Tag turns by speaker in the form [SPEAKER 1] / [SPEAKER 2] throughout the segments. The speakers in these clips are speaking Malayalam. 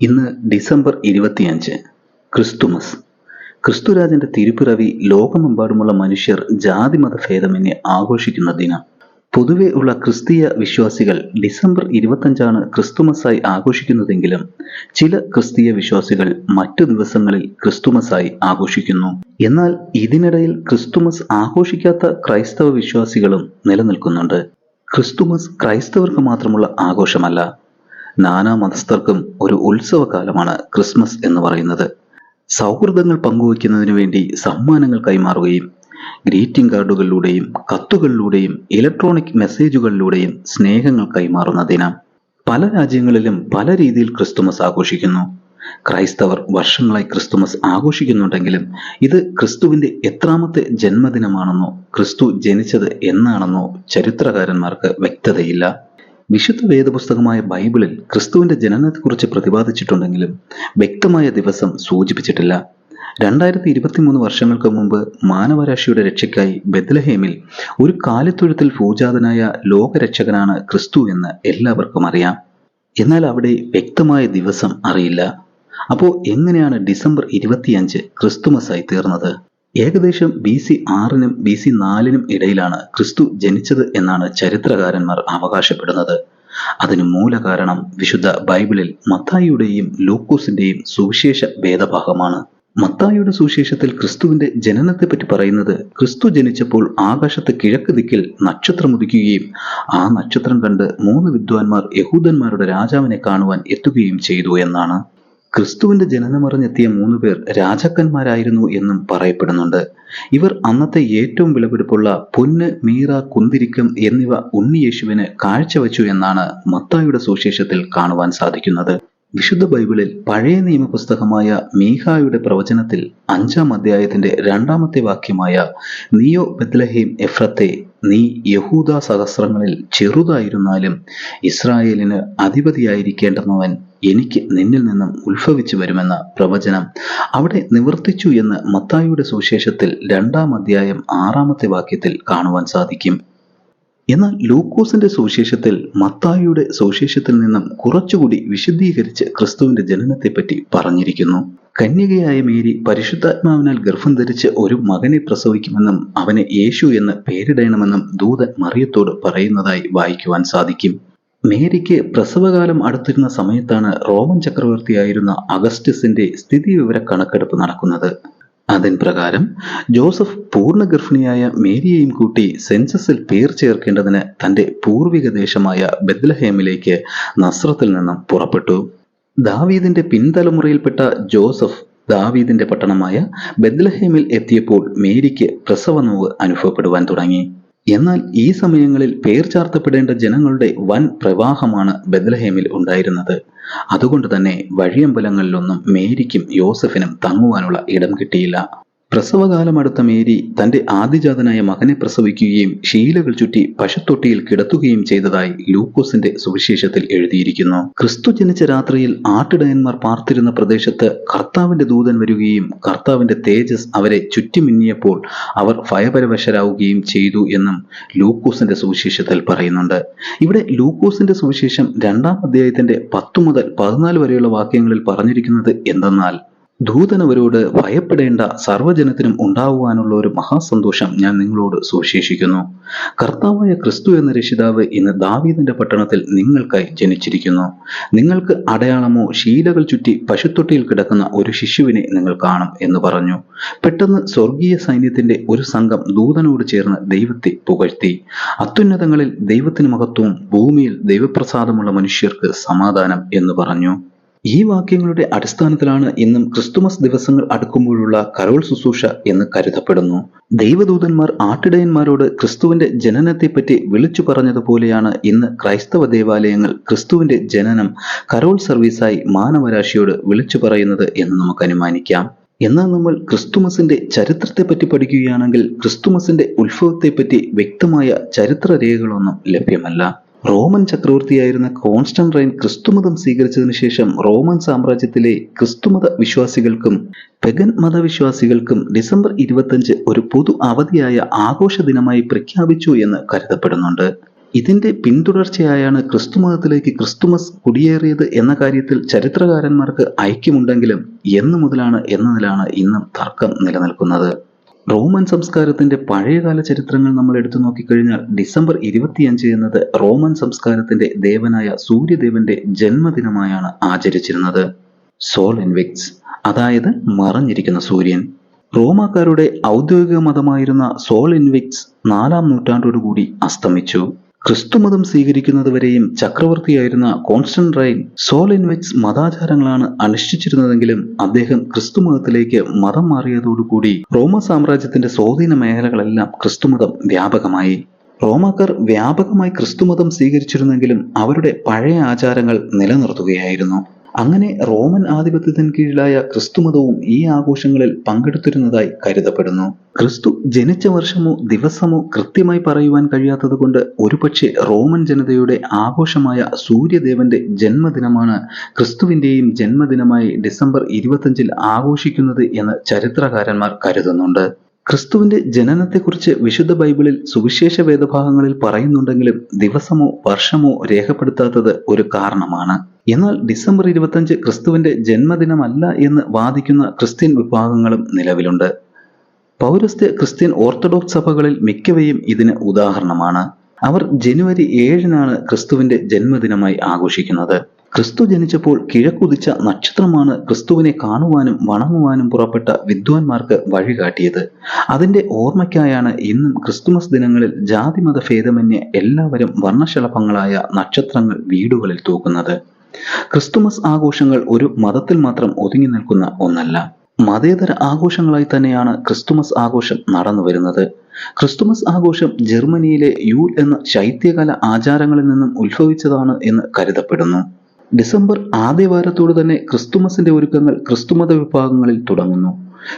[SPEAKER 1] ഇന്ന് ഡിസംബർ ഇരുപത്തിയഞ്ച് ക്രിസ്തുമസ്. ക്രിസ്തുരാജന്റെ തിരുപ്പിറവി ലോകമെമ്പാടുമുള്ള മനുഷ്യർ ജാതിമത ഭേദമെന്നെ ആഘോഷിക്കുന്ന ദിനം. പൊതുവെ ഉള്ള ക്രിസ്തീയ വിശ്വാസികൾ ഡിസംബർ ഇരുപത്തഞ്ചാണ് ക്രിസ്തുമസായി ആഘോഷിക്കുന്നതെങ്കിലും ചില ക്രിസ്തീയ വിശ്വാസികൾ മറ്റു ദിവസങ്ങളിൽ ക്രിസ്തുമസായി ആഘോഷിക്കുന്നു. എന്നാൽ ഇതിനിടയിൽ ക്രിസ്തുമസ് ആഘോഷിക്കാത്ത ക്രൈസ്തവ വിശ്വാസികളും നിലനിൽക്കുന്നുണ്ട്. ക്രിസ്തുമസ് ക്രൈസ്തവർക്ക് മാത്രമുള്ള ആഘോഷമല്ല നാനാ മതസ്ഥർക്കും ഒരു ഉത്സവകാലമാണ് ക്രിസ്മസ് എന്ന് പറയുന്നത്. സൗഹൃദങ്ങൾ പങ്കുവയ്ക്കുന്നതിന് വേണ്ടി സമ്മാനങ്ങൾ കൈമാറുകയും ഗ്രീറ്റിംഗ് കാർഡുകളിലൂടെയും കത്തുകളിലൂടെയും ഇലക്ട്രോണിക് മെസ്സേജുകളിലൂടെയും സ്നേഹങ്ങൾ കൈമാറുന്ന ദിനം. പല രാജ്യങ്ങളിലും പല രീതിയിൽ ക്രിസ്തുമസ് ആഘോഷിക്കുന്നു. ക്രൈസ്തവർ വർഷങ്ങളായി ക്രിസ്തുമസ് ആഘോഷിക്കുന്നുണ്ടെങ്കിലും ഇത് ക്രിസ്തുവിന്റെ എത്രാമത്തെ ജന്മദിനമാണെന്നോ ക്രിസ്തു ജനിച്ചത് എന്നാണെന്നോ ചരിത്രകാരന്മാർക്ക് വ്യക്തതയില്ല. വിശുദ്ധ വേദപുസ്തകമായ ബൈബിളിൽ ക്രിസ്തുവിന്റെ ജനനത്തെക്കുറിച്ച് പ്രതിപാദിച്ചിട്ടുണ്ടെങ്കിലും വ്യക്തമായ ദിവസം സൂചിപ്പിച്ചിട്ടില്ല. രണ്ടായിരത്തി ഇരുപത്തിമൂന്ന് വർഷങ്ങൾക്ക് മുമ്പ് മാനവരാശിയുടെ രക്ഷയ്ക്കായി ബെത്ലഹേമിൽ ഒരു കാലിത്തൊഴുത്തിൽ പൂജാതനായ ലോകരക്ഷകനാണ് ക്രിസ്തു എന്ന് എല്ലാവർക്കും അറിയാം. എന്നാൽ അവിടെ വ്യക്തമായ ദിവസം അറിയില്ല. അപ്പോൾ എങ്ങനെയാണ് ഡിസംബർ ഇരുപത്തിയഞ്ച് ക്രിസ്തുമസായി തീർന്നത്? ഏകദേശം ബി സി ആറിനും ബി സി നാലിനും ഇടയിലാണ് ക്രിസ്തു ജനിച്ചത് എന്നാണ് ചരിത്രകാരന്മാർ അവകാശപ്പെടുന്നത്. അതിന് മൂലകാരണം വിശുദ്ധ ബൈബിളിൽ മത്തായിയുടെയും ലൂക്കോസിന്റെയും സുവിശേഷ ഭേദഭാഗമാണ്. മത്തായിയുടെ സുവിശേഷത്തിൽ ക്രിസ്തുവിന്റെ ജനനത്തെപ്പറ്റി പറയുന്നത് ക്രിസ്തു ജനിച്ചപ്പോൾ ആകാശത്ത് കിഴക്ക് ദിക്കിൽ നക്ഷത്രം ഉദിക്കുകയും ആ നക്ഷത്രം കണ്ട് മൂന്ന് വിദ്വാൻമാർ യഹൂദന്മാരുടെ രാജാവിനെ കാണുവാൻ എത്തുകയും ചെയ്തു എന്നാണ്. ക്രിസ്തുവിന്റെ ജനനമറിഞ്ഞെത്തിയ മൂന്ന് പേർ രാജാക്കന്മാരായിരുന്നു എന്നും പറയപ്പെടുന്നുണ്ട്. ഇവർ അന്നത്തെ ഏറ്റവും വിലപിടിപ്പുള്ള പൊന്ന് മീറ കുന്തിരിക്കം എന്നിവ ഉണ്ണിയേശുവിന് കാഴ്ചവെച്ചു എന്നാണ് മത്തായുടെ സുവിശേഷത്തിൽ കാണുവാൻ സാധിക്കുന്നത്. വിശുദ്ധ ബൈബിളിൽ പഴയ നിയമപുസ്തകമായ മീഹായുടെ പ്രവചനത്തിൽ അഞ്ചാം അധ്യായത്തിന്റെ രണ്ടാമത്തെ വാക്യമായ നിയോ ബദ്ലഹീം എഫ്രത്തെ നീ യഹൂദ സഹസ്രങ്ങളിൽ ചെറുതായിരുന്നാലും ഇസ്രായേലിന് അധിപതിയായിരിക്കേണ്ടുന്നവൻ എനിക്ക് നിന്നിൽ നിന്നും ഉത്ഭവിച്ചു വരുമെന്ന പ്രവചനം അവിടെ നിവർത്തിച്ചു എന്ന് മത്തായിയുടെ സുവിശേഷത്തിൽ രണ്ടാം അധ്യായം ആറാമത്തെ വാക്യത്തിൽ കാണുവാൻ സാധിക്കും. എന്നാൽ ലൂക്കോസിന്റെ സുവിശേഷത്തിൽ മത്തായിയുടെ സുവിശേഷത്തിൽ നിന്നും കുറച്ചുകൂടി വിശദീകരിച്ച് ക്രിസ്തുവിന്റെ ജനനത്തെപ്പറ്റി പറഞ്ഞിരിക്കുന്നു. കന്യകയായ മേരി പരിശുദ്ധാത്മാവിനാൽ ഗർഭം ധരിച്ച് ഒരു മകനെ പ്രസവിക്കുമെന്നും അവനെ യേശു എന്ന് പേരിടണമെന്നും ദൂതൻ മറിയത്തോട് പറയുന്നതായി വായിക്കുവാൻ സാധിക്കും. മേരിക്ക് പ്രസവകാലം അടുത്തിരുന്ന സമയത്താണ് റോമൻ ചക്രവർത്തിയായിരുന്ന അഗസ്റ്റസിന്റെ സ്ഥിതിവിവര കണക്കെടുപ്പ് നടക്കുന്നത്. അതിൻ പ്രകാരം ജോസഫ് പൂർണ ഗർഭിണിയായ മേരിയെയും കൂട്ടി സെൻസസിൽ പേർ ചേർക്കേണ്ടതിന് തന്റെ പൂർവിക ദേശമായ ബെദ്ലഹേമിലേക്ക് നസ്രത്തിൽ നിന്നും പുറപ്പെട്ടു. ദാവീദിന്റെ പിൻതലമുറയിൽപ്പെട്ട ജോസഫ് ദാവീദിന്റെ പട്ടണമായ ബെദ്ലഹേമിൽ എത്തിയപ്പോൾ മേരിക്ക് പ്രസവനോവ് അനുഭവപ്പെടുവാൻ തുടങ്ങി. എന്നാൽ ഈ സമയങ്ങളിൽ പേർ ചാർത്തപ്പെടേണ്ട ജനങ്ങളുടെ വൻ പ്രവാഹമാണ് ബെദ്ലഹേമിൽ ഉണ്ടായിരുന്നത്. അതുകൊണ്ട് തന്നെ വഴിയമ്പലങ്ങളിലൊന്നും മേരിക്കും യോസഫിനും തങ്ങുവാനുള്ള ഇടം കിട്ടിയില്ല. പ്രസവകാലം അടുത്ത മേരി തന്റെ ആദിജാതനായ മകനെ പ്രസവിക്കുകയും ശീലകൾ ചുറ്റി പശുത്തൊട്ടിയിൽ കിടത്തുകയും ചെയ്തതായി ലൂക്കോസിന്റെ സുവിശേഷത്തിൽ എഴുതിയിരിക്കുന്നു. ക്രിസ്തു ജനിച്ച രാത്രിയിൽ ആട്ടിടയന്മാർ പാർത്തിരുന്ന പ്രദേശത്ത് കർത്താവിന്റെ ദൂതൻ വരികയും കർത്താവിന്റെ തേജസ് അവരെ ചുറ്റിമിന്നിയപ്പോൾ അവർ ഭയപരവശരാകുകയും ചെയ്തു എന്നും ലൂക്കോസിന്റെ സുവിശേഷത്തിൽ പറയുന്നുണ്ട്. ഇവിടെ ലൂക്കോസിന്റെ സുവിശേഷം രണ്ടാം അധ്യായത്തിന്റെ പത്തു മുതൽ പതിനാല് വരെയുള്ള വാക്യങ്ങളിൽ പറഞ്ഞിരിക്കുന്നത് എന്തെന്നാൽ ദൂതനവരോട് ഭയപ്പെടേണ്ട സർവജനത്തിനും ഉണ്ടാവുവാനുള്ള ഒരു മഹാസന്തോഷം ഞാൻ നിങ്ങളോട് സുവിശേഷിക്കുന്നു. കർത്താവായ ക്രിസ്തു എന്ന രക്ഷിതാവ് ഇന്ന് ദാവീദിന്റെ പട്ടണത്തിൽ നിങ്ങൾക്കായി ജനിച്ചിരിക്കുന്നു. നിങ്ങൾക്ക് അടയാളമോ ശീലകൾ ചുറ്റി പശുത്തൊട്ടിയിൽ കിടക്കുന്ന ഒരു ശിശുവിനെ നിങ്ങൾ കാണും എന്ന് പറഞ്ഞു. പെട്ടെന്ന് സ്വർഗീയ സൈന്യത്തിന്റെ ഒരു സംഘം ദൂതനോട് ചേർന്ന് ദൈവത്തെ പുകഴ്ത്തി. അത്യുന്നതങ്ങളിൽ ദൈവത്തിന് മഹത്വവും ഭൂമിയിൽ ദൈവപ്രസാദമുള്ള മനുഷ്യർക്ക് സമാധാനം എന്ന് പറഞ്ഞു. ഈ വാക്യങ്ങളുടെ അടിസ്ഥാനത്തിലാണ് ഇന്നും ക്രിസ്തുമസ് ദിവസങ്ങൾ അടുക്കുമ്പോഴുള്ള കരോൾ ശുശ്രൂഷ എന്ന് കരുതപ്പെടുന്നു. ദൈവദൂതന്മാർ ആട്ടിടയന്മാരോട് ക്രിസ്തുവിന്റെ ജനനത്തെപ്പറ്റി വിളിച്ചു പറഞ്ഞതുപോലെയാണ് ഇന്ന് ക്രൈസ്തവ ദേവാലയങ്ങൾ ക്രിസ്തുവിന്റെ ജനനം കരോൾ സർവീസായി മാനവരാശിയോട് വിളിച്ചു പറയുന്നത് എന്ന് നമുക്ക് അനുമാനിക്കാം. എന്നാൽ നമ്മൾ ക്രിസ്തുമസിന്റെ ചരിത്രത്തെപ്പറ്റി പഠിക്കുകയാണെങ്കിൽ ക്രിസ്തുമസിന്റെ ഉത്ഭവത്തെപ്പറ്റി വ്യക്തമായ ചരിത്ര രേഖകളൊന്നും ലഭ്യമല്ല. റോമൻ ചക്രവർത്തിയായിരുന്ന കോൺസ്റ്റന്റൈൻ ക്രിസ്തുമതം സ്വീകരിച്ചതിനു ശേഷം റോമൻ സാമ്രാജ്യത്തിലെ ക്രിസ്തുമത വിശ്വാസികൾക്കും പെഗൻ മതവിശ്വാസികൾക്കും ഡിസംബർ ഇരുപത്തഞ്ച് ഒരു പൊതു അവധിയായ ആഘോഷ ദിനമായി പ്രഖ്യാപിച്ചു എന്ന് കരുതപ്പെടുന്നുണ്ട്. ഇതിന്റെ പിന്തുടർച്ചയായാണ് ക്രിസ്തുമതത്തിലേക്ക് ക്രിസ്തുമസ് കുടിയേറിയത് എന്ന കാര്യത്തിൽ ചരിത്രകാരന്മാർക്ക് ഐക്യമുണ്ടെങ്കിലും എന്നു മുതലാണ് എന്നതിലാണ് ഇന്നും തർക്കം നിലനിൽക്കുന്നത്. റോമൻ സംസ്കാരത്തിന്റെ പഴയകാല ചരിത്രങ്ങൾ നമ്മൾ എടുത്തു നോക്കിക്കഴിഞ്ഞാൽ ഡിസംബർ ഇരുപത്തിയഞ്ച് എന്നത് റോമൻ സംസ്കാരത്തിന്റെ ദേവനായ സൂര്യദേവന്റെ ജന്മദിനമായാണ് ആചരിച്ചിരുന്നത്. സോൾ ഇൻവിക്സ് അതായത് മറഞ്ഞിരിക്കുന്ന സൂര്യൻ. റോമാക്കാരുടെ ഔദ്യോഗിക മതമായിരുന്ന സോൾ ഇൻവിക്സ് നാലാം നൂറ്റാണ്ടോടുകൂടി അസ്തമിച്ചു. ക്രിസ്തുമതം സ്വീകരിക്കുന്നതുവരെയും ചക്രവർത്തിയായിരുന്ന കോൺസ്റ്റൻറൈൻ സോൾ ഇൻവിക്സ് മതാചാരങ്ങളാണ് അനുഷ്ഠിച്ചിരുന്നതെങ്കിലും അദ്ദേഹം ക്രിസ്തുമതത്തിലേക്ക് മതം മാറിയതോടുകൂടി റോമ സാമ്രാജ്യത്തിന്റെ സ്വാധീന മേഖലകളെല്ലാം ക്രിസ്തുമതം വ്യാപകമായി. റോമാക്കാർ വ്യാപകമായി ക്രിസ്തുമതം സ്വീകരിച്ചിരുന്നെങ്കിലും അവരുടെ പഴയ ആചാരങ്ങൾ നിലനിർത്തുകയായിരുന്നു. അങ്ങനെ റോമൻ ആധിപത്യത്തിന് കീഴിലായ ക്രിസ്തുമതവും ഈ ആഘോഷങ്ങളിൽ പങ്കെടുത്തിരുന്നതായി കരുതപ്പെടുന്നു. ക്രിസ്തു ജനിച്ച വർഷമോ ദിവസമോ കൃത്യമായി പറയുവാൻ കഴിയാത്തതുകൊണ്ട് ഒരുപക്ഷെ റോമൻ ജനതയുടെ ആഘോഷമായ സൂര്യദേവന്റെ ജന്മദിനമാണ് ക്രിസ്തുവിന്റെയും ജന്മദിനമായി ഡിസംബർ ഇരുപത്തഞ്ചിൽ ആഘോഷിക്കുന്നത് എന്ന് ചരിത്രകാരന്മാർ കരുതുന്നുണ്ട്. ക്രിസ്തുവിന്റെ ജനനത്തെക്കുറിച്ച് വിശുദ്ധ ബൈബിളിൽ സുവിശേഷ വേദഭാഗങ്ങളിൽ പറയുന്നുണ്ടെങ്കിലും ദിവസമോ വർഷമോ രേഖപ്പെടുത്താത്തത് ഒരു കാരണമാണ്. എന്നാൽ ഡിസംബർ ഇരുപത്തഞ്ച് ക്രിസ്തുവിന്റെ ജന്മദിനമല്ല എന്ന് വാദിക്കുന്ന ക്രിസ്ത്യൻ വിഭാഗങ്ങളും നിലവിലുണ്ട്. പൗരസ്ത്യ ക്രിസ്ത്യൻ ഓർത്തഡോക്സ് സഭകളിൽ മിക്കവയും ഇതിന് ഉദാഹരണമാണ്. അവർ ജനുവരി ഏഴിനാണ് ക്രിസ്തുവിന്റെ ജന്മദിനമായി ആഘോഷിക്കുന്നത്. ക്രിസ്തു ജനിച്ചപ്പോൾ കിഴക്കുതിച്ച നക്ഷത്രമാണ് ക്രിസ്തുവിനെ കാണുവാനും വണങ്ങുവാനും പുറപ്പെട്ട വിദ്വാൻമാർക്ക് വഴികാട്ടിയത്. അതിന്റെ ഓർമ്മയ്ക്കായാണ് ഇന്നും ക്രിസ്തുമസ് ദിനങ്ങളിൽ ജാതിമത ഭേദമന്യേ എല്ലാവരും വർണശലഭങ്ങളായ നക്ഷത്രങ്ങൾ വീടുകളിൽ തൂക്കുന്നത്. ക്രിസ്തുമസ് ആഘോഷങ്ങൾ ഒരു മതത്തിൽ മാത്രം ഒതുങ്ങി നിൽക്കുന്ന ഒന്നല്ല. മതേതര ആഘോഷങ്ങളായി തന്നെയാണ് ക്രിസ്തുമസ് ആഘോഷം നടന്നു വരുന്നത്. ക്രിസ്തുമസ് ആഘോഷം ജർമ്മനിയിലെ യൂൽ എന്ന ശൈത്യകാല ആചാരങ്ങളിൽ നിന്നും ഉത്ഭവിച്ചതാണ് എന്ന് കരുതപ്പെടുന്നു. ഡിസംബർ ആദ്യവാരത്തോട് തന്നെ ക്രിസ്തുമസിന്റെ ഒരുക്കങ്ങൾ ക്രിസ്തുമത വിഭാഗങ്ങളിൽ തുടങ്ങുന്നു.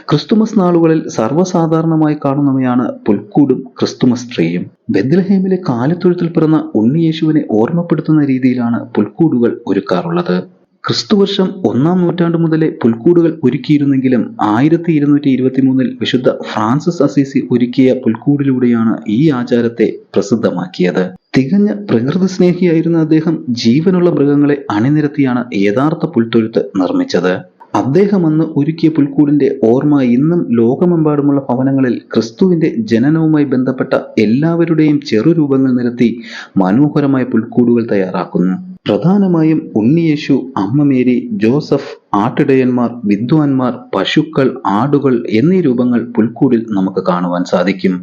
[SPEAKER 1] ക്രിസ്തുമസ് നാളുകളിൽ സർവസാധാരണമായി കാണുന്നവയാണ് പുൽക്കൂടും ക്രിസ്തുമസ് ട്രീയും. ബെദ്ലഹേമിലെ കാലത്തൊഴുത്തിൽ പിറന്ന ഉണ്ണിയേശുവിനെ ഓർമ്മപ്പെടുത്തുന്ന രീതിയിലാണ് പുൽക്കൂടുകൾ ഒരുക്കാറുള്ളത്. ക്രിസ്തുവർഷം ഒന്നാം നൂറ്റാണ്ട് മുതലേ പുൽക്കൂടുകൾ ഒരുക്കിയിരുന്നെങ്കിലും ആയിരത്തി ഇരുന്നൂറ്റി ഇരുപത്തി മൂന്നിൽ വിശുദ്ധ ഫ്രാൻസിസ് അസീസി ഒരുക്കിയ പുൽക്കൂടിലൂടെയാണ് ഈ ആചാരത്തെ പ്രസിദ്ധമാക്കിയത്. തികഞ്ഞ പ്രകൃതി സ്നേഹിയായിരുന്ന അദ്ദേഹം ജീവനുള്ള മൃഗങ്ങളെ അണിനിരത്തിയാണ് യഥാർത്ഥ പുൽത്തൊഴുത്ത് നിർമ്മിച്ചത്. അദ്ദേഹം അന്ന് ഒരുക്കിയ പുൽക്കൂടിന്റെ ഓർമ്മ ഇന്നും ലോകമെമ്പാടുമുള്ള ഭവനങ്ങളിൽ ക്രിസ്തുവിന്റെ ജനനവുമായി ബന്ധപ്പെട്ട എല്ലാവരുടെയും ചെറുരൂപങ്ങൾ നിരത്തി മനോഹരമായ പുൽക്കൂടുകൾ തയ്യാറാക്കുന്നു. പ്രധാനമായും ഉണ്ണിയേശു അമ്മമേരി ജോസഫ് ആട്ടിടയന്മാർ വിദ്വാൻമാർ പശുക്കൾ ആടുകൾ എന്നീ രൂപങ്ങൾ പുൽക്കൂടിൽ നമുക്ക് കാണുവാൻ സാധിക്കും.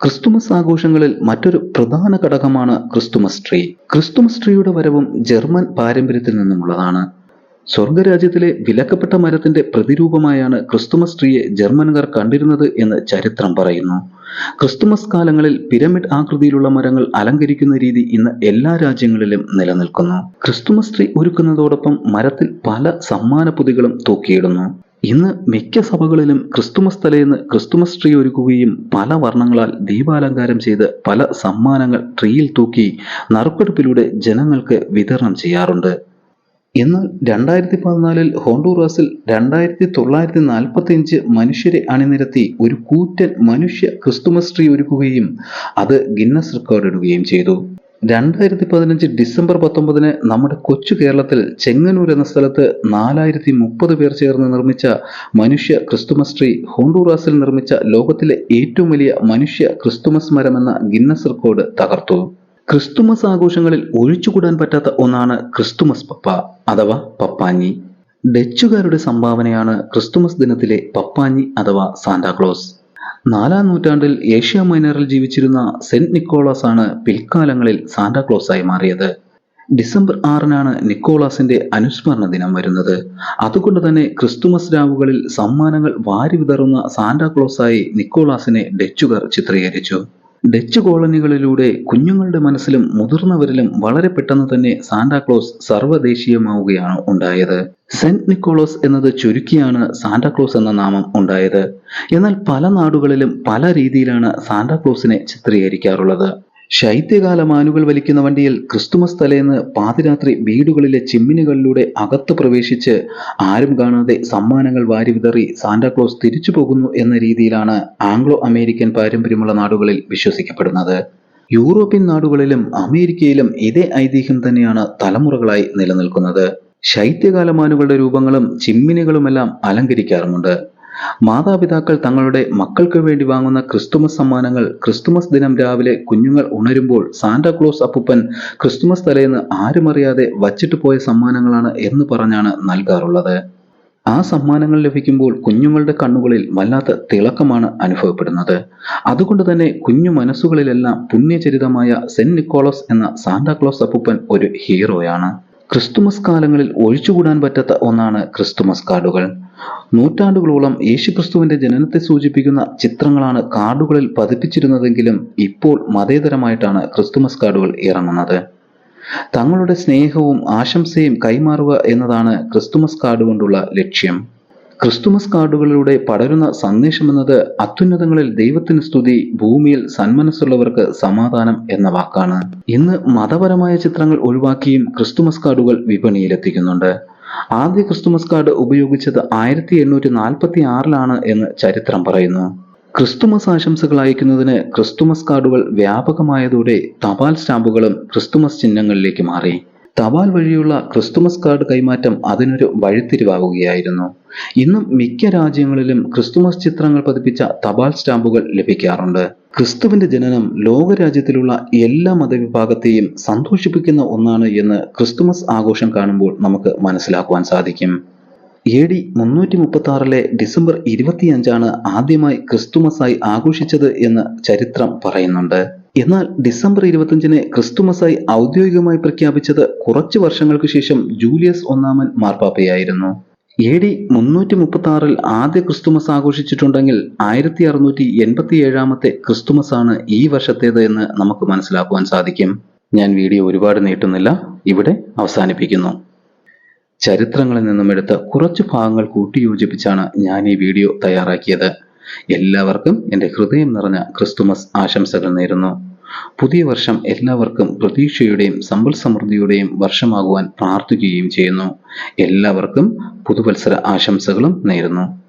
[SPEAKER 1] ക്രിസ്തുമസ് ആഘോഷങ്ങളിൽ മറ്റൊരു പ്രധാന ഘടകമാണ് ക്രിസ്തുമസ് ട്രീ. ക്രിസ്തുമസ് ട്രീയുടെ വരവും ജർമ്മൻ പാരമ്പര്യത്തിൽ നിന്നുമുള്ളതാണ്. സ്വർഗരാജ്യത്തിലെ വിലക്കപ്പെട്ട മരത്തിന്റെ പ്രതിരൂപമായാണ് ക്രിസ്തുമസ് ട്രീയെ ജർമ്മൻകാർ കണ്ടിരുന്നത് എന്ന് ചരിത്രം പറയുന്നു. ക്രിസ്തുമസ് കാലങ്ങളിൽ പിരമിഡ് ആകൃതിയിലുള്ള മരങ്ങൾ അലങ്കരിക്കുന്ന രീതി ഇന്ന് എല്ലാ രാജ്യങ്ങളിലും നിലനിൽക്കുന്നു. ക്രിസ്തുമസ് ട്രീ ഒരുക്കുന്നതോടൊപ്പം മരത്തിൽ പല സമ്മാന പൊതികളും തൂക്കിയിടുന്നു. ഇന്ന് മിക്ക സഭകളിലും ക്രിസ്തുമസ് തലേന്ന് ക്രിസ്തുമസ് ട്രീ ഒരുക്കുകയും പല വർണങ്ങളാൽ ദീപാലങ്കാരം ചെയ്ത് പല സമ്മാനങ്ങൾ ട്രീയിൽ തൂക്കി നറുക്കെടുപ്പിലൂടെ ജനങ്ങൾക്ക് വിതരണം ചെയ്യാറുണ്ട്. എന്നാൽ രണ്ടായിരത്തി പതിനാലിൽ ഹോണ്ടൂറാസിൽ രണ്ടായിരത്തി തൊള്ളായിരത്തി നാൽപ്പത്തി അഞ്ച് മനുഷ്യരെ അണിനിരത്തി ഒരു കൂറ്റൻ മനുഷ്യ ക്രിസ്തുമസ് ട്രീ ഒരുക്കുകയും അത് ഗിന്നസ് റെക്കോർഡ് ഇടുകയും ചെയ്തു. രണ്ടായിരത്തി പതിനഞ്ച് ഡിസംബർ പത്തൊമ്പതിന് നമ്മുടെ കൊച്ചു കേരളത്തിൽ ചെങ്ങന്നൂർ എന്ന സ്ഥലത്ത് നാലായിരത്തി മുപ്പത് പേർ ചേർന്ന് നിർമ്മിച്ച മനുഷ്യ ക്രിസ്തുമസ് ട്രീ ഹോണ്ടൂറാസിൽ നിർമ്മിച്ച ലോകത്തിലെ ഏറ്റവും വലിയ മനുഷ്യ ക്രിസ്തുമസ് മരം എന്ന ഗിന്നസ് റെക്കോർഡ് തകർത്തു. ക്രിസ്തുമസ് ആഘോഷങ്ങളിൽ ഒഴിച്ചുകൂടാൻ പറ്റാത്ത ഒന്നാണ് ക്രിസ്തുമസ് പപ്പ അഥവാ പപ്പാഞ്ഞി. ഡച്ചുകാരുടെ സംഭാവനയാണ് ക്രിസ്തുമസ് ദിനത്തിലെ പപ്പാഞ്ഞി അഥവാ സാന്താക്ലോസ് നാലാം നൂറ്റാണ്ടിൽ ഏഷ്യ മൈനറിൽ ജീവിച്ചിരുന്ന സെന്റ് നിക്കോളാസ് ആണ് പിൽക്കാലങ്ങളിൽ സാന്താക്ലോസ് ആയി മാറിയത്. ഡിസംബർ ആറിനാണ് നിക്കോളാസിന്റെ അനുസ്മരണ ദിനം വരുന്നത്. അതുകൊണ്ട് തന്നെ ക്രിസ്തുമസ് രാവുകളിൽ സമ്മാനങ്ങൾ വാരി വിതറുന്ന സാന്താക്ലോസായി നിക്കോളാസിനെ ഡച്ചുകാർ ചിത്രീകരിച്ചു. ഡച്ച് കോളനികളിലൂടെ കുഞ്ഞുങ്ങളുടെ മനസ്സിലും മുതിർന്നവരിലും വളരെ പെട്ടെന്ന് തന്നെ സാന്റാക്ലോസ് സർവദേശീയമാവുകയാണ് ഉണ്ടായത്. സെന്റ് നിക്കോളോസ് എന്നത് ചുരുക്കിയാണ് സാന്റാക്ലോസ് എന്ന നാമം ഉണ്ടായത്. എന്നാൽ പല നാടുകളിലും പല രീതിയിലാണ് സാന്റാക്ലോസിനെ ചിത്രീകരിക്കാറുള്ളത്. ശൈത്യകാല മാനുകൾ വലിക്കുന്ന വണ്ടിയിൽ ക്രിസ്തുമസ് തലേന്ന് പാതിരാത്രി വീടുകളിലെ ചിമ്മിനുകളിലൂടെ അകത്ത് പ്രവേശിച്ച് ആരും കാണാതെ സമ്മാനങ്ങൾ വാരി വിതറി സാന്റാക്ലോസ് തിരിച്ചു പോകുന്നു എന്ന രീതിയിലാണ് ആംഗ്ലോ അമേരിക്കൻ പാരമ്പര്യമുള്ള നാടുകളിൽ വിശ്വസിക്കപ്പെടുന്നത്. യൂറോപ്യൻ നാടുകളിലും അമേരിക്കയിലും ഇതേ ഐതിഹ്യം തന്നെയാണ് തലമുറകളായി നിലനിൽക്കുന്നത്. ശൈത്യകാലമാനുകളുടെ രൂപങ്ങളും ചിമ്മിനികളുമെല്ലാം അലങ്കരിക്കാറുമുണ്ട്. മാതാപിതാക്കൾ തങ്ങളുടെ മക്കൾക്ക് വേണ്ടി വാങ്ങുന്ന ക്രിസ്തുമസ് സമ്മാനങ്ങൾ ക്രിസ്തുമസ് ദിനം രാവിലെ കുഞ്ഞുങ്ങൾ ഉണരുമ്പോൾ സാന്റാക്ലോസ് അപ്പുപ്പൻ ക്രിസ്തുമസ് തലേന്ന് ആരുമറിയാതെ വച്ചിട്ട് പോയ സമ്മാനങ്ങളാണ് എന്ന് പറഞ്ഞാണ് നൽകാറുള്ളത്. ആ സമ്മാനങ്ങൾ ലഭിക്കുമ്പോൾ കുഞ്ഞുങ്ങളുടെ കണ്ണുകളിൽ വല്ലാത്ത തിളക്കമാണ് അനുഭവപ്പെടുന്നത്. അതുകൊണ്ട് തന്നെ കുഞ്ഞു മനസ്സുകളിലെല്ലാം പുണ്യചരിതമായ സെന്റ് നിക്കോളസ് എന്ന സാന്റാക്ലോസ് അപ്പുപ്പൻ ഒരു ഹീറോയാണ്. ക്രിസ്തുമസ് കാലങ്ങളിൽ ഒഴിച്ചുകൂടാൻ പറ്റാത്ത ഒന്നാണ് ക്രിസ്തുമസ് കാർഡുകൾ. നൂറ്റാണ്ടുകളോളം യേശുക്രിസ്തുവിന്റെ ജനനത്തെ സൂചിപ്പിക്കുന്ന ചിത്രങ്ങളാണ് കാർഡുകളിൽ പതിപ്പിച്ചിരുന്നതെങ്കിലും ഇപ്പോൾ മതേതരമായിട്ടാണ് ക്രിസ്തുമസ് കാർഡുകൾ ഇറങ്ങുന്നത്. തങ്ങളുടെ സ്നേഹവും ആശംസയും കൈമാറുക എന്നതാണ് ക്രിസ്തുമസ് കാർഡ് കൊണ്ടുള്ള ലക്ഷ്യം. ക്രിസ്തുമസ് കാർഡുകളിലൂടെ പടരുന്ന സന്ദേശമെന്നത് അത്യുന്നതങ്ങളിൽ ദൈവത്തിന് സ്തുതി ഭൂമിയിൽ സന്മനസ്സുള്ളവർക്ക് സമാധാനം എന്ന വാക്കാണ്. ഇന്ന് മതപരമായ ചിത്രങ്ങൾ ഒഴിവാക്കിയും ക്രിസ്തുമസ് കാർഡുകൾ വിപണിയിലെത്തിക്കുന്നുണ്ട്. ആദ്യ ക്രിസ്തുമസ് കാർഡ് ഉപയോഗിച്ചത് ആയിരത്തി എണ്ണൂറ്റി നാൽപ്പത്തി ആറിലാണ് എന്ന് ചരിത്രം പറയുന്നു. ക്രിസ്തുമസ് ആശംസകൾ അയക്കുന്നതിന് ക്രിസ്തുമസ് കാർഡുകൾ വ്യാപകമായതോടെ തപാൽ സ്റ്റാമ്പുകളും ക്രിസ്തുമസ് ചിഹ്നങ്ങളിലേക്ക് മാറി. തപാൽ വഴിയുള്ള ക്രിസ്തുമസ് കാർഡ് കൈമാറ്റം അതിനൊരു വഴിത്തിരിവാകുകയായിരുന്നു. ഇന്നും മിക്ക രാജ്യങ്ങളിലും ക്രിസ്തുമസ് ചിത്രങ്ങൾ പതിപ്പിച്ച തപാൽ സ്റ്റാമ്പുകൾ ലഭിക്കാറുണ്ട്. ക്രിസ്തുവിന്റെ ജനനം ലോകരാജ്യത്തിലുള്ള എല്ലാ മതവിഭാഗത്തെയും സന്തോഷിപ്പിക്കുന്ന ഒന്നാണ് എന്ന് ക്രിസ്തുമസ് ആഘോഷം കാണുമ്പോൾ നമുക്ക് മനസ്സിലാക്കുവാൻ സാധിക്കും. എ ഡി മുന്നൂറ്റി മുപ്പത്തി ആറിലെ ഡിസംബർ ഇരുപത്തിയഞ്ചാണ് ആദ്യമായി ക്രിസ്തുമസായി ആഘോഷിച്ചത് എന്ന് ചരിത്രം പറയുന്നുണ്ട്. എന്നാൽ ഡിസംബർ ഇരുപത്തിയഞ്ചിന് ക്രിസ്തുമസായി ഔദ്യോഗികമായി പ്രഖ്യാപിച്ചത് കുറച്ചു വർഷങ്ങൾക്ക് ശേഷം ജൂലിയസ് ഒന്നാമൻ മാർപ്പാപ്പയായിരുന്നു. എ ഡി മുന്നൂറ്റി മുപ്പത്തി ആറിൽ ആദ്യ ക്രിസ്തുമസ് ആഘോഷിച്ചിട്ടുണ്ടെങ്കിൽ ആയിരത്തി അറുന്നൂറ്റി എൺപത്തി ഏഴാമത്തെ ക്രിസ്തുമസ് ആണ് ഈ വർഷത്തേത് എന്ന് നമുക്ക് മനസ്സിലാക്കുവാൻ സാധിക്കും. ഞാൻ വീഡിയോ ഒരുപാട് നീട്ടുന്നില്ല ഇവിടെ അവസാനിപ്പിക്കുന്നു. ചരിത്രങ്ങളിൽ നിന്നും എടുത്ത കുറച്ച് ഭാഗങ്ങൾ കൂട്ടിയോജിപ്പിച്ചാണ് ഞാൻ ഈ വീഡിയോ തയ്യാറാക്കിയത്. എല്ലാവർക്കും എന്റെ ഹൃദയം നിറഞ്ഞ ക്രിസ്തുമസ് ആശംസകൾ നേരുന്നു. പുതിയ വർഷം എല്ലാവർക്കും പ്രതീക്ഷയുടെയും സമ്പൽ സമൃദ്ധിയുടെയും വർഷമാകുവാൻ പ്രാർത്ഥിക്കുകയും ചെയ്യുന്നു. എല്ലാവർക്കും പുതുവത്സര ആശംസകളും നേരുന്നു.